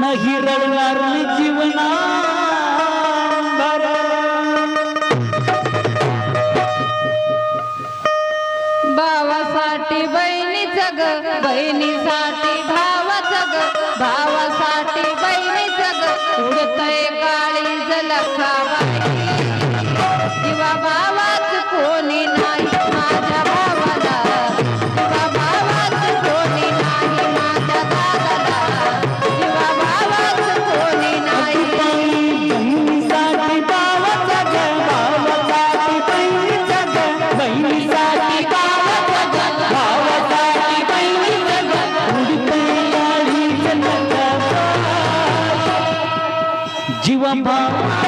नाही रडणार मी जीवना भावासाठी बहिणी जग बहिणीसाठी भावाचं ग भावासाठी बहिणी ग उडतय काळी जलखा. Bum, bum, bum.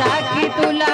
राखी तुला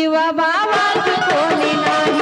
जीवा बाबा कोली नाही